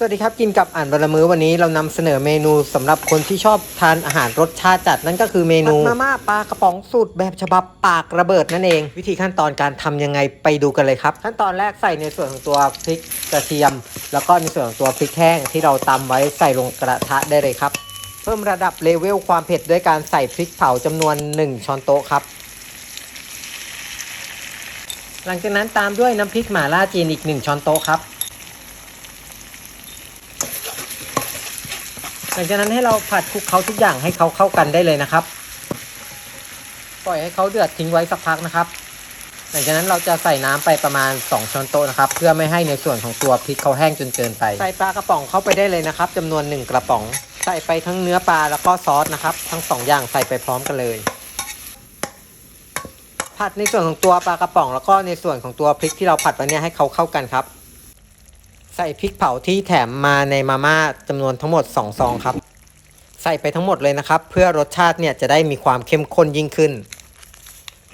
สวัสดีครับกินกับอ่านบรรมือวันนี้เรานำเสนอเมนูสำหรับคนที่ชอบทานอาหารรสชาติจัดนั่นก็คือเมนูมาม่าปลากระป๋องสูตรแบบฉบับปากระเบิดนั่นเอง วิธีขั้นตอนการทำยังไงไปดูกันเลยครับ ขั้นตอนแรกใส่ในส่วนของตัวพริกกระเทียม แล้วก็ในส่วนของตัวพริกแห้งที่เราตำไว้ใส่ลงกระทะได้เลยครับ เพิ่มระดับเลเวลความเผ็ดด้วยการใส่พริกเผาจำนวน 1 ช้อนโต๊ะครับ หลังจากนั้นตามด้วยน้ำพริกหม่าล่าจีนอีก 1 ช้อนโต๊ะครับ ลังจากนั้นให้เราผัดคลุกเคล้าทุกอย่างให้เขาเข้ากันได้เลยนะครับ ปล่อยให้เขาเดือดทิ้งไว้สักพักนะครับ หลังจากนั้นเราจะใส่น้ำไปประมาณ 2 ช้อนโต๊ะนะครับ เพื่อไม่ให้ในส่วนของตัวพริกเขาแห้งจนเกินไป ใส่ปลากระป๋องเข้าไปได้เลยนะครับจำนวน 1 กระป๋อง ใส่ไปทั้งเนื้อปลาแล้วก็ซอสนะครับ ทั้ง 2 อย่างใส่ไปพร้อมกันเลยผัดในส่วนของตัวปลากระป๋องแล้วก็ในส่วนของตัวพริกที่เราผัดไว้เนี่ยให้เขาเข้ากันครับ ใส่พริกเผาที่แถมมาในมาม่าจำนวนทั้งหมด2ซองครับ ใส่ไปทั้งหมดเลยนะครับ เพื่อรสชาติเนี่ยจะได้มีความเข้มข้นยิ่งขึ้น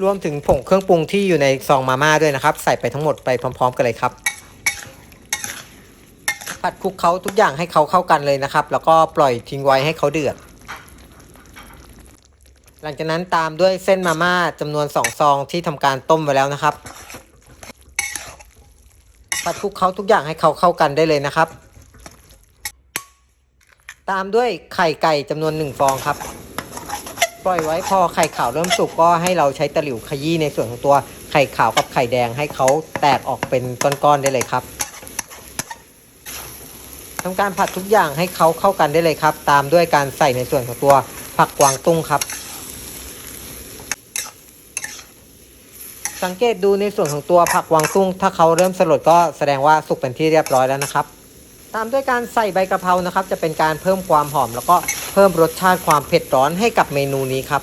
รวมถึงผงเครื่องปรุงที่อยู่ในซองมาม่าด้วยนะครับ ใส่ไปทั้งหมดไปพร้อม ๆ กันเลยครับ ผัดคลุกเขาทุกอย่างให้เขาเข้ากันเลยนะครับ แล้วก็ปล่อยทิ้งไว้ให้เขาเดือดหลังจากนั้นตามด้วยเส้นมาม่าจำนวน2ซองที่ทำการต้มไว้แล้วนะครับ ผัดคลุกเขาทุกอย่างให้เขาเข้ากันได้เลยนะครับ ตามด้วยไข่ไก่จำนวน1ฟองครับ ปล่อยไว้พอไข่ขาวเริ่มสุกก็ให้เราใช้ตะหลิวขยี้ในส่วนของตัวไข่ขาวกับไข่แดงให้เขาแตกออกเป็นก้อนๆได้เลยครับทำการผัดทุกอย่างให้เขาเข้ากันได้เลยครับ ตามด้วยการใส่ในส่วนของตัวผักกวางตุ้งครับ สังเกตดูในส่วนของตัวผักวางตุ้ง ถ้าเขาเริ่มสลดก็แสดงว่าสุกเป็นที่เรียบร้อยแล้วนะครับ ตามด้วยการใส่ใบกะเพรานะครับ จะเป็นการเพิ่มความหอม แล้วก็เพิ่มรสชาติความเผ็ดร้อนให้กับเมนูนี้ครับ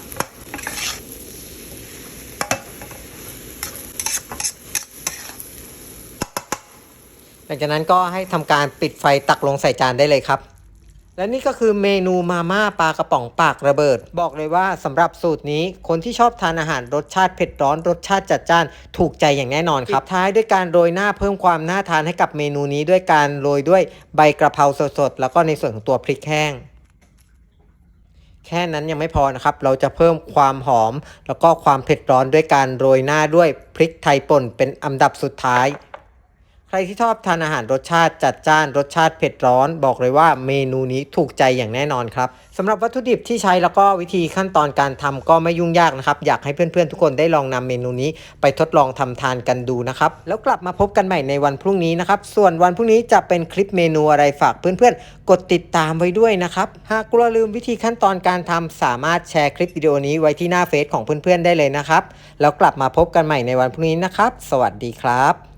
หลังจากนั้นก็ให้ทำการปิดไฟตักลงใส่จานได้เลยครับ และนี่ก็คือเมนูมาม่าปลากระป๋องปากระเบิด บอกเลยว่าสำหรับสูตรนี้คนที่ชอบทานอาหารรสชาติเผ็ดร้อนรสชาติจัดจ้านถูกใจอย่างแน่นอนครับท้ายด้วยการโรยหน้าเพิ่มความน่าทานให้กับเมนูนี้ด้วยการโรยด้วยใบกระเพราสดๆแล้วก็ในส่วนของตัวพริกแห้งแค่นั้นยังไม่พอนะครับ เราจะเพิ่มความหอม แล้วก็ความเผ็ดร้อนด้วยการโรยหน้าด้วยพริกไทยป่นเป็นอันดับสุดท้าย ใครที่ชอบทานอาหารรสชาติจัดจ้านรสชาติเผ็ดร้อน บอกเลยว่าเมนูนี้ถูกใจอย่างแน่นอนครับสำหรับวัตถุดิบที่ใช้แล้วก็วิธีขั้นตอนการทำก็ไม่ยุ่งยากนะครับ อยากให้เพื่อนๆทุกคนได้ลองนำเมนูนี้ไปทดลองทำทานกันดูนะครับแล้วกลับมาพบกันใหม่ในวันพรุ่งนี้นะครับส่วนวันพรุ่งนี้จะเป็นคลิปเมนูอะไรฝากเพื่อนๆ กดติดตามไว้ด้วยนะครับหากกลัวลืมวิธีขั้นตอนการทำสามารถแชร์คลิปวิดีโอนี้ไว้ที่หน้าเฟซของเพื่อนๆได้เลยนะครับแล้วกลับมาพบกันใหม่ในวันพรุ่งนี้นะครับ สวัสดีครับ